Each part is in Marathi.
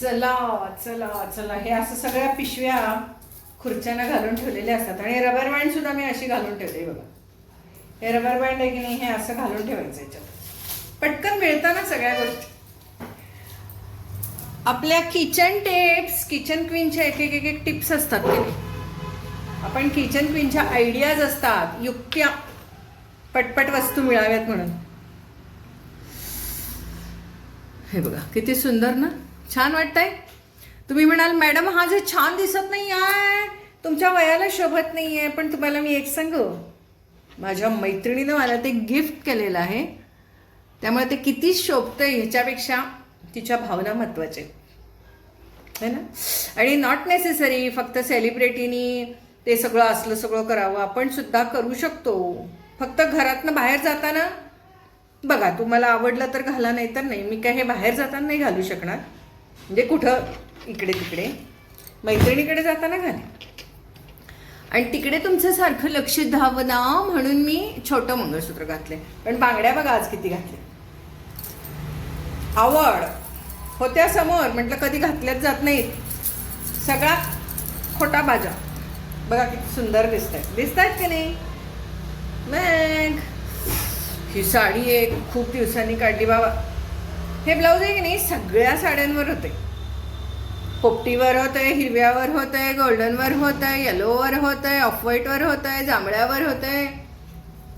चला चला चला. हे असं सगळ्या पिशव्या खुर्च्यांना घालून ठेवलेल्या असतात. आणि रबर बँड सुद्धा मी अशी घालून ठेवते बघा. हे रबर बँड आहे की नाही हे असं घालून ठेवायचं याच्यात पटकन मिळताना सगळ्या गोष्टी. आपल्या किचन टिप्स किचन क्वीनच्या एक एक एक एक टिप्स असतात की आपण किचन क्वीनच्या आयडियाज असतात युक्त्या पटपट वस्तू मिळाव्यात म्हणून. हे बघा किती सुंदर ना? छान वाटतंय. तुम्ही म्हणाल मॅडम हा जे छान दिसत नाही आहे तुमच्या वयाला शोभत नाही आहे पण तुम्हाला मी एक सांगू. माझ्या मैत्रिणीनं मला ते गिफ्ट केलेलं आहे. त्यामुळे ते किती शोभतंय ह्याच्यापेक्षा तिच्या भावना महत्त्वाचे है ना? आणि नॉट नेसेसरी फक्त सेलिब्रिटीनी ते सगळं असलं सगळं करावं आपण सुद्धा करू शकतो. फक्त घरातनं बाहेर जाताना बघा तुम्हाला आवडलं तर घाला नाही तर नाही. मी काय हे बाहेर जाताना नाही घालू शकणार. म्हणजे कुठं? इकडे तिकडे. मैत्रिणीकडे जाताना घाले. आणि तिकडे तुमचं सारखं लक्ष धावं ना म्हणून मी छोटं मंगळसूत्र घातले पण बांगड्या बघा आज किती घातले आवड. होत्या समोर. म्हटलं कधी घातल्याच जात नाहीत. सगळा खोटा बाजा. बघा किती सुंदर दिसत आहेत दिसत आहेत की नाही? मग. ही साडी एक खूप दिवसांनी काढली बाबा. हे ब्लाऊज आहे की नाही सगळ्या साड्यांवर होते पोपटीवर होतंय हिरव्यावर होतंय गोल्डनवर होतंय येलोवर होतंय ऑफ व्हाईटवर होतंय जांभळ्यावर होतंय.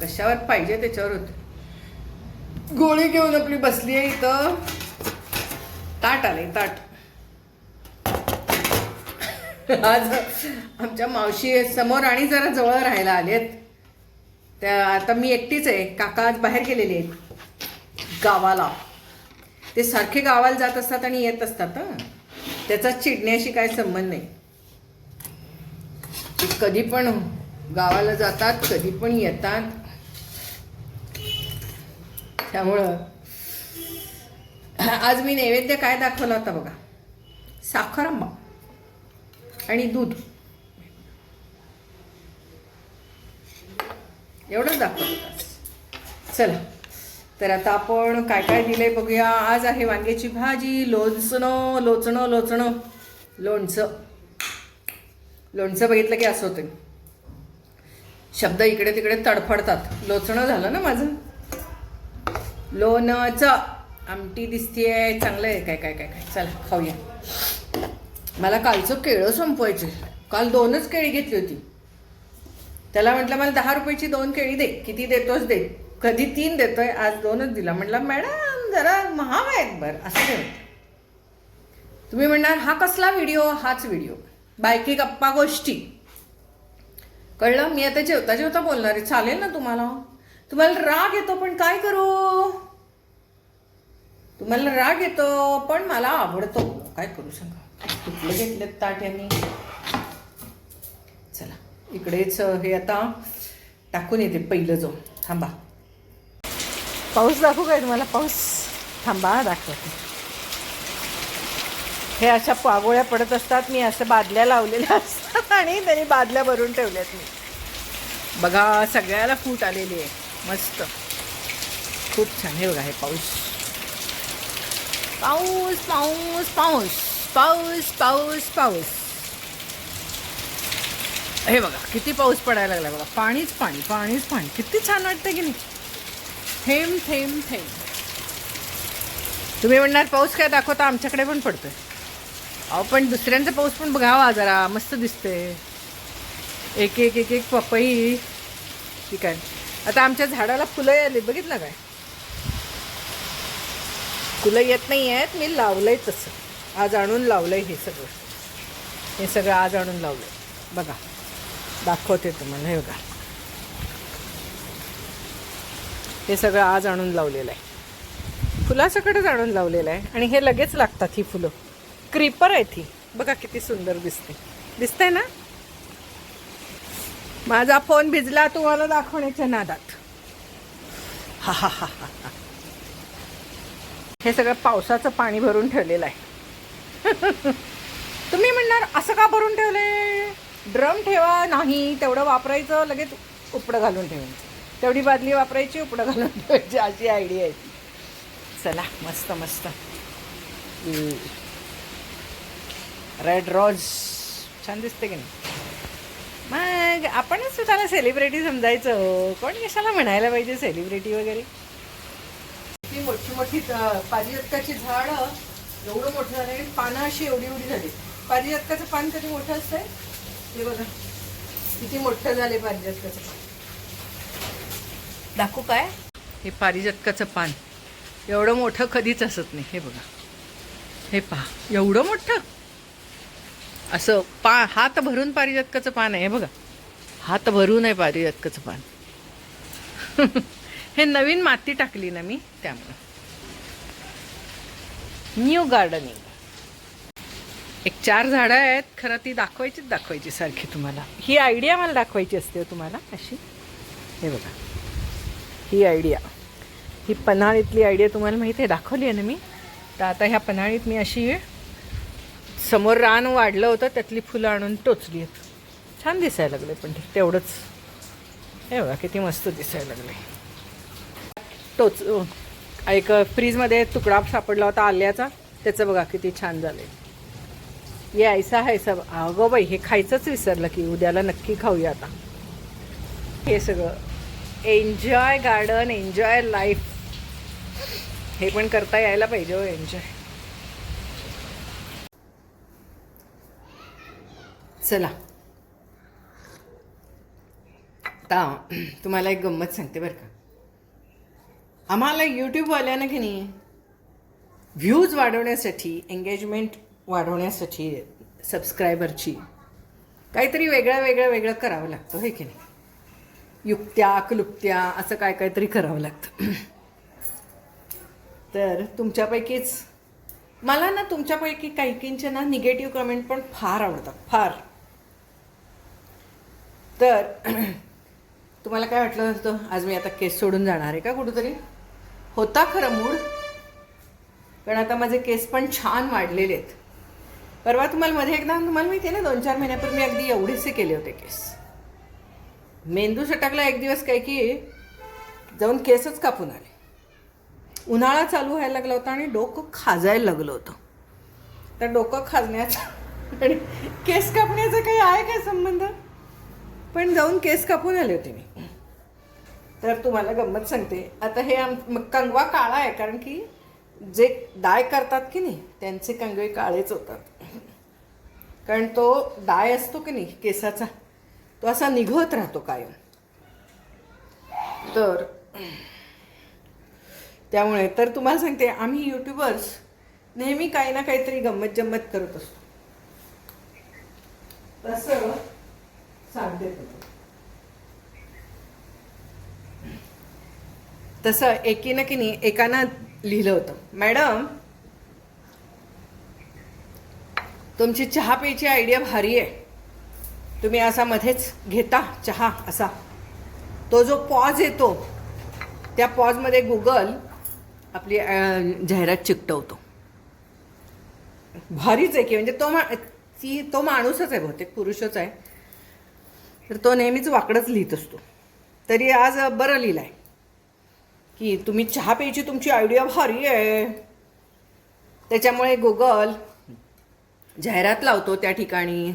कशावर पाहिजे त्याच्यावर होतं गोळी घेऊन आपली बसली आहे इथं. ताट आले ताट. आज आमच्या मावशी समोर आणि जरा जवळ राहायला आलेत. त्या आता मी एकटीच आहे काका आज बाहेर गेलेले आहेत. गावाला. ते सारखे गावाला जात असतात आणि येत असतात त्याचा चिडण्याशी काय संबंध नाही. ते कधी पण गावाला जातात कधी पण येतात. त्यामुळं आज मी नैवेद्य काय दाखवला होता बघा? साखर आंबा आणि दूध. एवढंच दाखवलं चला. तर आता आपण काय काय दिलंय बघूया. आज आहे वांग्याची भाजी लोणचणं लोचणं लोचणं लोणचं. लोणचं बघितलं की असं होतं शब्द इकडे तिकडे तडफडतात. लोचणं झालं ना माझं? लोणचं. आमटी दिसतीये. चांगलं आहे काय काय काय काय? चला खाऊया. मला कालचं केळं संपवायचे काल दोनच केळी घेतली होती. त्याला म्हटलं मला दहा रुपयाची दोन केळी दे. किती देतोच दे. कधी तीन देतोय आज दोनच दिला. म्हटलं मॅडम जरा महाग आहेत बरं. असं काय तुम्ही म्हणणार हा कसला व्हिडिओ? हाच व्हिडिओ. बायकी गप्पा गोष्टी. कळलं? मी आता जेवता जेवता बोलणार आहे. चालेल ना तुम्हाला? तुम्हाला राग येतो पण काय करू? तुम्हाला राग येतो पण मला आवडतो. काय करू सांगा? कुठलं घेतलेत ताट यांनी? चला इकडेच हे आता टाकून येते पहिलं जो. थांबा. पाऊस दाखवू काय? तुम्हाला पाऊस थांबा दाखवते. हे अशा पागोळ्या पडत असतात मी असं बादल्या लावलेल्या असतात आणि त्यांनी बादल्या भरून ठेवल्यात मी. बघा सगळ्याला फूट आलेली आहे. मस्त. खूप छान. हे बघा हे पाऊस. पाऊस पाऊस पाऊस. पाऊस पाऊस पाऊस. हे बघा किती पाऊस पडायला लागला बघा. पाणीच पाणी पाणीच पाणी. किती छान वाटतं की नाही? थेंब थेंब थेंब. तुम्ही म्हणणार पाऊस काय दाखवता आमच्याकडे पण पडतोय. अहो पण दुसऱ्यांचा पाऊस पण बघावा जरा मस्त दिसते एक एक एक एक पपई. ठीक आहे. आता आमच्या झाडाला फुलं आली बघितलं काय? फुलं येत नाही आहेत मी लावलंय तसं. आज आणून लावलंय हे सगळं. हे सगळं आज आणून लावलंय. बघा. दाखवते तुम्हाला हे बघा. हे सगळं आज आणून लावलेलं आहे. फुलासकटच आणून लावलेलं आहे. आणि हे लगेच लागतात ही फुलं. क्रीपर आहेत ही. बघा किती सुंदर दिसते. दिसतंय ना? माझा फोन भिजला तुम्हाला दाखवण्याच्या नादात. हा हा हा हा हा. हे सगळं पावसाचं पाणी भरून ठेवलेलं आहे. तुम्ही म्हणणार असं का भरून ठेवले ड्रम ठेवा नाही तेवढं वापरायचं लगेच उपडं घालून ठेवायचं. तेवढी बादली वापरायची उपडं घालून ठेवायची अशी आयडिया आहे. ती चला मस्त मस्त. रेड रोज छान दिसते की नाही? मग आपणच स्वतःला सेलिब्रिटी समजायचं हो. कोण कशाला म्हणायला पाहिजे सेलिब्रिटी वगैरे? ती मोठी मोठी अं, पारिजातकाची झाडं एवढं मोठं झालं आणि पानं अशी एवढी एवढी झाली. पारिजातकाचं पान कधी मोठं असतंय? हे बघा. किती मोठं झाले पारिजातकाचं पान. दाखवू काय? हे पारिजातकाचं पान. एवढं मोठं कधीच असत नाही हे बघा. हे पहा एवढं मोठं. असं पा हात भरून पारिजातकाचं पान आहे हे बघा. हात भरून आहे पारिजातकाचं पान. हे नवीन माती टाकली ना मी त्यामुळं. न्यू गार्डनिंग एक चार झाडं आहेत खरं ती दाखवायचीच दाखवायची सारखी तुम्हाला. ही आयडिया मला दाखवायची असते हो तुम्हाला अशी. हे बघा. ही आयडिया ही पन्हाळीतली आयडिया तुम्हाला माहिती आहे दाखवली आहे ना मी? तर आता ह्या पन्हाळीत मी अशी समोर रान वाढलं होतं त्यातली फुलं आणून टोचली आहेत. छान दिसायला लागले पण तेवढंच. हे बघा किती मस्त दिसायला लागले. टोच एक फ्रीजमध्ये तुकडा सापडला होता आल्याचा त्याचं बघा किती छान झालं ये ऐसा आहे सब अगो बाई हे खायचंच विसरलं की उद्याला नक्की खाऊया आता. हे सगळं एन्जॉय गार्डन एन्जॉय लाईफ हे पण करता यायला पाहिजे हो एन्जॉय चला. आता तुम्हाला एक गंमत सांगते बरं का. आम्हाला यूट्यूबवाल्यानं की नाही व्ह्यूज वाढवण्यासाठी एंगेजमेंट वाढवण्यासाठी सबस्क्रायबरची काहीतरी वेगळं वेगळं वेगळं करावं लागतं हे की नाही? युक्त्या क्लुप्त्या असं काय काहीतरी करावं लागतं. तर तुमच्यापैकीच मला ना तुमच्यापैकी काही काहींचे ना निगेटिव्ह कमेंट पण फार आवडतात फार. तर तुम्हाला काय वाटलं होतं? आज मी आता केस सोडून जाणार आहे का कुठंतरी? होता खरं मूड पण आता माझे केस पण छान वाढलेले आहेत. परवा तुम्हाला मध्ये एकदा तुम्हाला माहिती आहे ना दोन चार महिन्यापूर्वी अगदी एवढेसे केले होते केस. मेंदू सटकला एक दिवस काय की जाऊन केसच कापून आले. उन्हाळा चालू व्हायला लागला होता आणि डोकं खाजायला लागलं होतं. तर डोकं खाजण्याचा आणि केस कापण्याचा काही आहे काय संबंध? पण जाऊन केस कापून आले होते मी. तर तुम्हाला गंमत सांगते. आता हे आम कंगवा काळा आहे कारण की जे डाय करतात की नाही त्यांचे कंगवे काळेच होतात. कारण तो डाय असतो की नाही केसाचा? तो असा निघत राहतो कायम. तर त्यामुळे तर तुम्हाला सांगते आम्ही यूट्यूबर्स नेहमी काही ना काहीतरी गंमत जम्मत करत असतो. तसं सांगते तसं एकीनं की नाही एकानं लिहिलं होतं. मॅडम तुमची चहा प्यायची आयडिया भारी आहे. तुम्ही असा मध्येच घेता चहा असा. तो जो पॉज येतो त्या पॉजमध्ये गुगल आपली जाहिरात चिकटवतो. भारीच आहे की म्हणजे तो मा ती तो माणूसच आहे बहुतेक पुरुषच आहे. तर तो नेहमीच वाकडंच लिहित असतो. तरी आज बरं लिहिलं आहे की तुम्ही चहा प्यायची तुमची आयडिया भारी आहे. त्याच्यामुळे गुगल जाहिरात लावतो त्या ठिकाणी.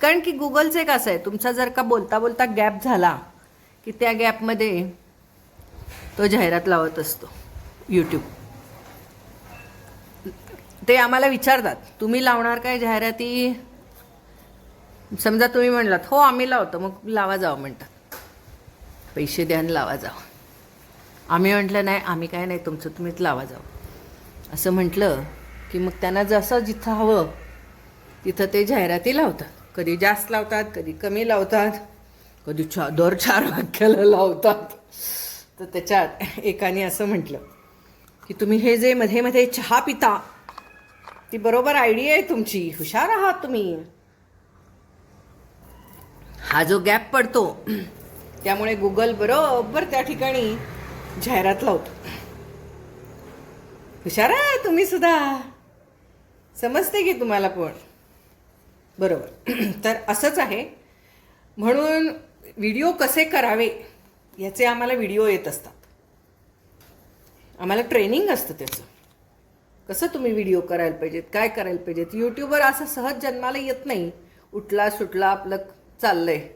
कारण की गुगलचं एक असं आहे तुमचा जर का बोलता बोलता गॅप झाला की त्या गॅपमध्ये तो जाहिरात लावत असतो यूट्यूब ते आम्हाला विचारतात तुम्ही लावणार काय जाहिराती? समजा तुम्ही म्हणलात हो आम्ही लावतो. मग लावा जावं म्हणतात. पैसे द्या आणि लावा जावं. आम्ही म्हटलं नाही आम्ही काय नाही तुमचं तुम्हीच लावा जावं. असं म्हटलं की मग त्यांना जसं जिथं हवं तिथं ते जाहिराती लावतात. कधी जास्त लावतात कधी कमी लावतात कधी चा दर चार वाक्याला लावतात. तर त्याच्यात एकाने असं म्हटलं की तुम्ही हे जे मध्ये मध्ये चहा पिता ती बरोबर आयडिया आहे तुमची हुशार आहात तुम्ही. हा जो गॅप पडतो त्यामुळे गुगल बरोबर त्या ठिकाणी जाहिरात लावतो. हुशार आहे तुम्ही सुद्धा. समजते की तुम्हाला पण. बरोबर. तर असंच आहे. म्हणून व्हिडिओ कसे करावे याचे आम्हाला व्हिडिओ येत असतात. आम्हाला ट्रेनिंग असतं त्याचं. कसं तुम्ही व्हिडिओ करायला पाहिजेत काय करायला पाहिजेत? यूट्यूबवर असं सहज जन्माला येत नाही. उठला सुटला आपलं चाललं आहे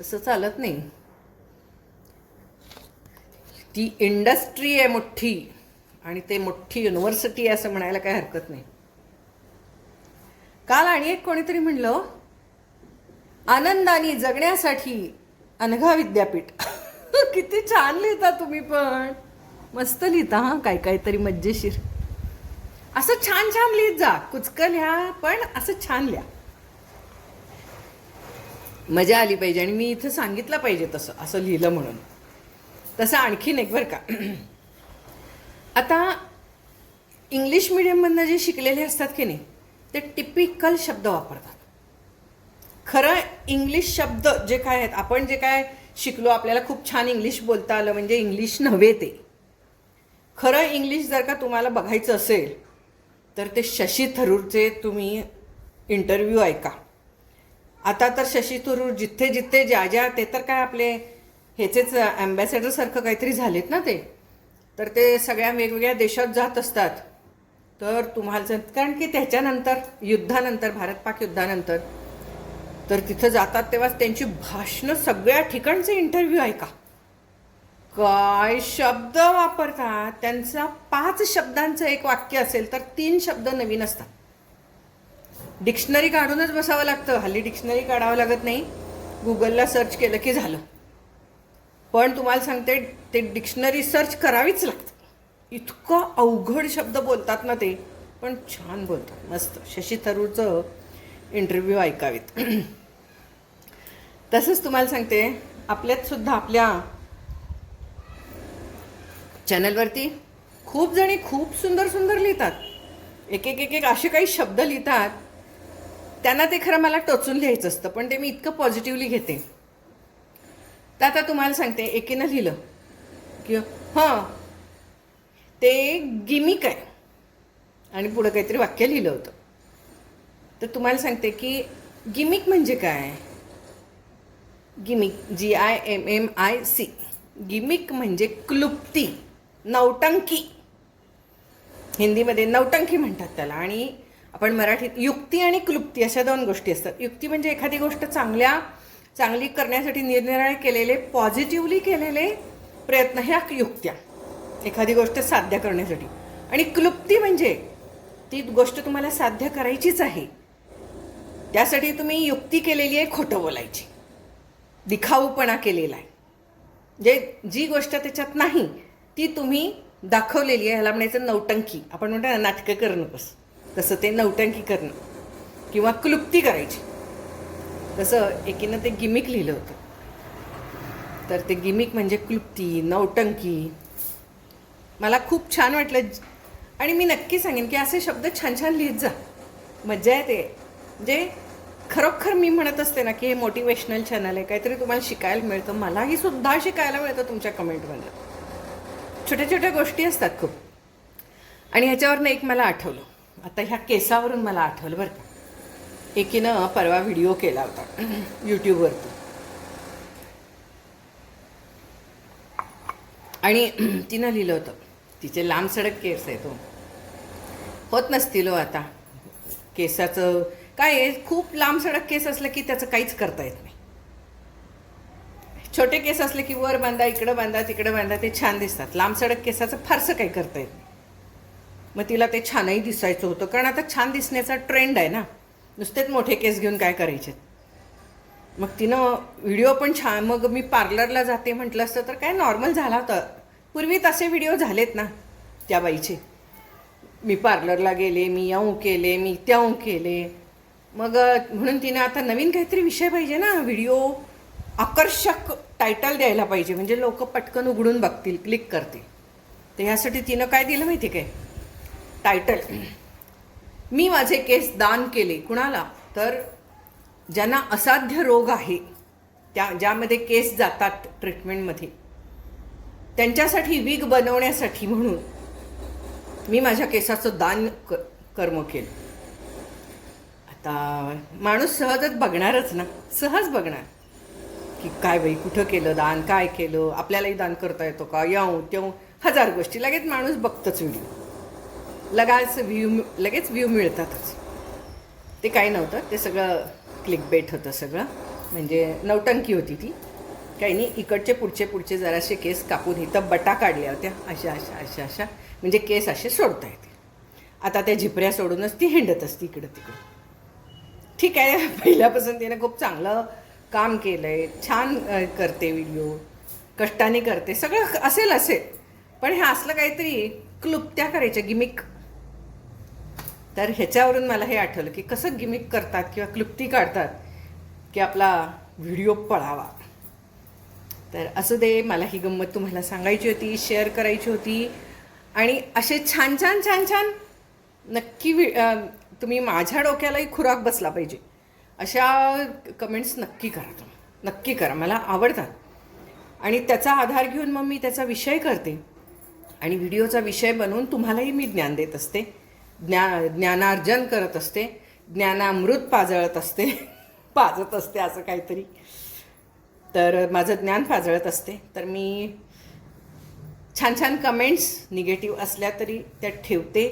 तसं चालत नाही. ती इंडस्ट्री आहे मोठी. आणि ते मोठी युनिव्हर्सिटी आहे असं म्हणायला काही हरकत नाही. काल आणि एक कोणीतरी म्हणलं आनंदाने जगण्यासाठी अनघा विद्यापीठ. किती छान लिहिता तुम्ही पण. मस्त लिहिता हां काय काय तरी मज्जेशीर. असं छान छान लिहित जा कुचकं लिहा पण असं छान लिहा. मजा आली पाहिजे आणि मी इथं सांगितलं पाहिजे तसं असं लिहिलं म्हणून. तसं आणखीन एक बरं का. आता इंग्लिश मिडियममधनं जे शिकलेले असतात की नाही ते टिपिकल शब्द वापरतात. खरं इंग्लिश शब्द जे काय आहेत आपण जे काय शिकलो आपल्याला खूप छान इंग्लिश बोलता आलं म्हणजे इंग्लिश नव्हे ते. खरं इंग्लिश जर का तुम्हाला बघायचं असेल तर ते शशी थरूरचे तुम्ही इंटरव्ह्यू ऐका. आता तर शशी थरूर जिथे जिथे ज्या ज्या ते तर काय आपले ह्याचेच ॲम्बॅसेडरसारखं काहीतरी झालेत ना ते. तर ते सगळ्या वेगवेगळ्या देशात जात असतात. तर तुम्हाला जर- कारण की त्याच्यानंतर युद्धानंतर भारत पाक युद्धानंतर तर तिथं जातात तेव्हाच त्यांची भाषणं सगळ्या ठिकाणचे इंटरव्ह्यू ऐका काय शब्द वापरतात? त्यांचा पाच शब्दांचं एक वाक्य असेल तर तीन शब्द नवीन असतात. डिक्शनरी काढूनच बसावं लागतं. हल्ली डिक्शनरी काढावं लागत नाही. गुगलला सर्च केलं की झालं. पण तुम्हाला सांगते ते डिक्शनरी सर्च करावीच लागतं. इतकं अवघड शब्द बोलतात ना ते पण छान बोलतात. मस्त. शशी थरूरचं इंटरव्ह्यू ऐकावेत. तसंच तुम्हाला सांगते आपल्यात सुद्धा आपल्या चॅनलवरती खूप जणी खूप सुंदर सुंदर लिहितात. एक एक एक एक असे काही शब्द लिहितात त्यांना ते खरं मला टोचून लिहायचं असतं पण ते मी इतकं पॉझिटिव्हली घेते. तर आता तुम्हाला सांगते एकीनं लिहिलं की हां ते गिमिक आहे. आणि पुढं काहीतरी वाक्य लिहिलं होतं. तर तुम्हाला सांगते की गिमिक म्हणजे काय? Gimmick G I M M I C gimmick म्हणजे क्लुप्ती नौटंकी. हिंदीमध्ये नौटंकी म्हणतात त्याला. आणि आपण मराठीत युक्ती आणि क्लुप्ती अशा दोन गोष्टी असतात. युक्ती म्हणजे एखादी गोष्ट चांगल्या चांगली करण्यासाठी निरनिराळे केलेले पॉझिटिव्हली केलेले प्रयत्न ह्या युक्त्या. एखादी गोष्ट साध्य करण्यासाठी. आणि क्लुप्ती म्हणजे ती गोष्ट तुम्हाला साध्य करायचीच आहे. त्यासाठी तुम्ही युक्ती केलेली आहे खोटं बोलायची. दिखाऊपणा केलेला आहे. जे जी गोष्ट त्याच्यात नाही ती तुम्ही दाखवलेली आहे. ह्याला म्हणायचं नौटंकी. आपण म्हणतो ना नाटकं करणं कसं तसं ते नौटंकी करणं. किंवा क्लुप्ती करायची. तसं एकीनं ते गिमिक लिहिलं होतं. तर ते गिमिक म्हणजे क्लुप्ती नौटंकी मला खूप छान वाटलं. आणि मी नक्की सांगेन की असे शब्द छान छान लिहित जा. मज्जा येते. जे खरोखर मी म्हणत असते ना की हे मोटिवेशनल चॅनल आहे. काहीतरी तुम्हाला शिकायला मिळतं. मलाही सुद्धा शिकायला मिळतं तुमच्या कमेंटमध्ये छोट्या छोट्या गोष्टी असतात खूप. आणि ह्याच्यावरनं एक मला आठवलं. आता ह्या केसावरून मला आठवलं बरं का. एकीनं परवा व्हिडिओ केला होता. यूट्यूबवरती आणि तिनं लिहिलं होतं. तिचे लांब सडक केस आहे तो हो. होत नसतील हो आता. केसाचं काय आहे खूप लांब सडक केस असलं की त्याचं काहीच करता येत नाही. छोटे केस असले की वर बांधा इकडं बांधा तिकडं बांधा ते छान दिसतात. लांब सडक केसाचं फारसं काही करता येत नाही. मग तिला ते छानही दिसायचं होतं कारण आता छान दिसण्याचा ट्रेंड आहे ना. नुसतेच मोठे केस घेऊन काय करायचे? मग तिनं व्हिडिओ पण छान मग मी पार्लरला जाते म्हटलं असतं तर काय नॉर्मल झाला होता. पूर्वी तसे व्हिडिओ झालेत ना त्या बाईचे. मी पार्लरला गेले मी याऊ केले मी त्याऊ केले. मग म्हणून तिनं आता नवीन काहीतरी विषय पाहिजे ना व्हिडिओ आकर्षक टायटल द्यायला पाहिजे. म्हणजे लोक पटकन उघडून बघतील क्लिक करतील. तर ह्यासाठी तिनं काय दिलं माहिती काय? टायटल मी माझे केस दान केले. कुणाला? तर ज्यांना असाध्य रोग आहे त्या ज्यामध्ये केस जातात ट्रीटमेंटमध्ये त्यांच्यासाठी वीग बनवण्यासाठी म्हणून मी माझ्या केसाचं दान क कर्म केलं. आता माणूस सहजच बघणारच ना? सहज बघणार. की काय बाई कुठं केलं दान? काय केलं? आपल्यालाही दान करता येतो का? याऊ तेऊ हजार गोष्टी. लगेच माणूस बघतच व्हिडिओ. लगाच व्ह्यू लगेच व्ह्यू मिळतातच. ते काही नव्हतं. ते सगळं क्लिक बेट होतं सगळं. म्हणजे नौटंकी होती ती. काही नाही इकडचे पुढचे पुढचे जरासे केस कापून इथं बटा काढल्या होत्या. अशा अशा अशा अशा. म्हणजे केस असे सोडता येतील. आता त्या झिपऱ्या सोडूनच ती हिंडत असते इकडं तिकडं. ठीक आहे पहिल्यापासून तिने खूप चांगलं काम केलं आहे छान करते व्हिडिओ कष्टाने करते. सगळं असेल असेल. पण हे असलं काहीतरी क्लुप्त्या करायच्या गिमिक तर ह्याच्यावरून मला हे आठवलं की कसं गिमिक करतात किंवा क्लुप्ती काढतात की आपला व्हिडिओ पळावा. तर असू दे मला ही गंमत तुम्हाला सांगायची होती शेअर करायची होती. आणि असे छान छान छान छान नक्की वि- तुम्ही माझ्या डोक्यालाही खुराक बसला पाहिजे. अशा कमेंट्स नक्की करा तुम्ही. नक्की करा. मला आवडतात. आणि त्याचा आधार घेऊन मग मी त्याचा विषय करते. आणि व्हिडिओचा विषय बनवून तुम्हालाही मी ज्ञान देत असते. ज्ञा ज्ञानार्जन करत असते. ज्ञानामृत पाजळत असते. पाजत असते असं काहीतरी. तर माझं ज्ञान फाजळत असते. तर मी छान छान कमेंट्स निगेटिव्ह असल्या तरी त्या ठेवते.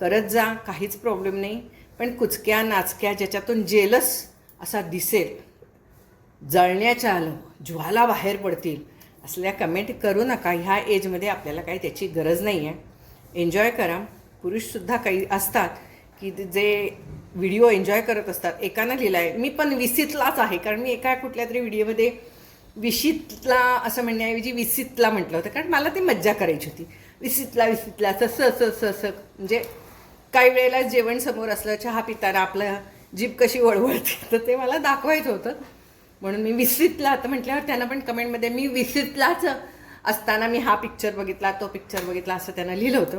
करत जा काहीच प्रॉब्लेम नाही. पण कुचक्या नाचक्या ज्याच्यातून जेलस असा दिसेल जळण्याच्या आलं ज्वाला बाहेर पडतील असल्या कमेंट करू नका. ह्या एजमध्ये आपल्याला काही त्याची गरज नाही आहे एन्जॉय करा. पुरुषसुद्धा काही असतात की ते जे व्हिडिओ एन्जॉय करत असतात. एकानं लिहिला आहे मी पण विसितलाच आहे. कारण मी एका कुठल्या तरी व्हिडिओमध्ये विशीतला असं म्हणण्याऐवजी विसितला म्हटलं होतं. कारण मला ती मज्जा करायची होती. विसितला विसितला असं असं असं असं म्हणजे काही वेळेला जेवण समोर असलं चहा पिताना आपलं जीभ कशी वळवळते तर ते मला दाखवायचं होतं. म्हणून मी विसितला आता म्हटल्यावर त्यांना पण कमेंटमध्ये मी विसितलाच असताना मी हा पिक्चर बघितला तो पिक्चर बघितला असं त्यांना लिहिलं होतं.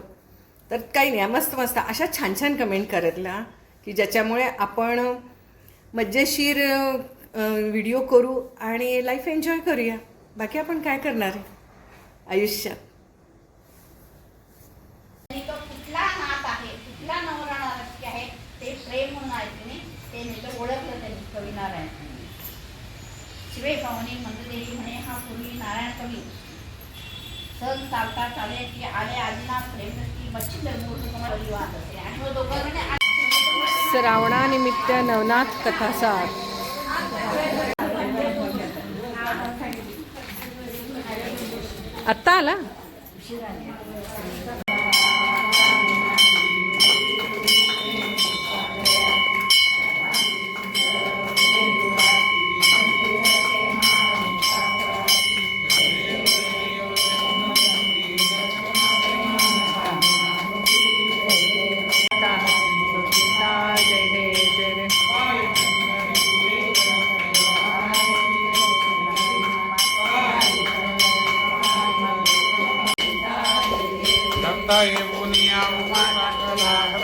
तर काही नाही मस्त मस्त. अशा छान छान कमेंट करतला की ज्याच्यामुळे आपण मज्जेशीर व्हिडिओ करू आणि लाईफ एन्जॉय करूया. बाकी आपण काय करणार? आहे आयुष्यात. आणि तो कुठला नात आहे कुठला नवरा नाराज आहे ते प्रेम म्हणून आहे तिने ते नेतं ओळखलं त्यांनी कवी नारायण शिवे पाहुणे मंददेवी म्हणे हा पूर्वी नारायण कवी. सण चालता चाले की आले आदिनाथ प्रेम की बच्ची मूर्ख कमल वाद असे आणि मग दोघं म्हणे श्रावणानिमित्त नवनाथ कथासार. आत्ता आला? now,